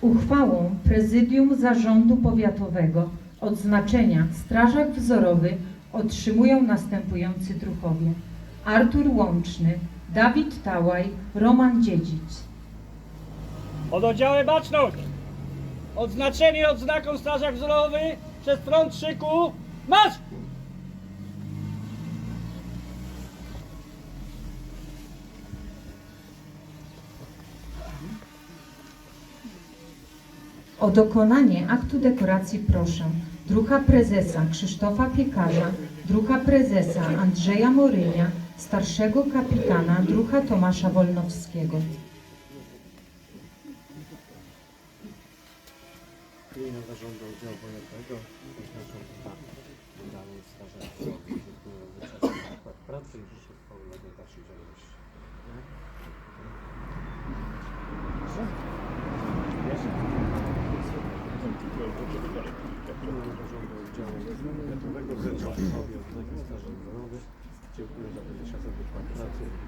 Uchwałą Prezydium Zarządu Powiatowego odznaczenia Strażak Wzorowy otrzymują następujący druhowie. Artur Łączny, Dawid Tałaj, Roman Dziedzic. Pododdziały baczność! Odznaczenie odznaką Strażak Wzorowy przez front szyku. Marsz! O dokonanie aktu dekoracji proszę druha prezesa Krzysztofa Piekarza, druha prezesa Andrzeja Morynia, starszego kapitana druha Tomasza Wolnowskiego. Pracy i dalszej działalności. W imieniu Zarządu Oddziału Dziękuję. Za i życzę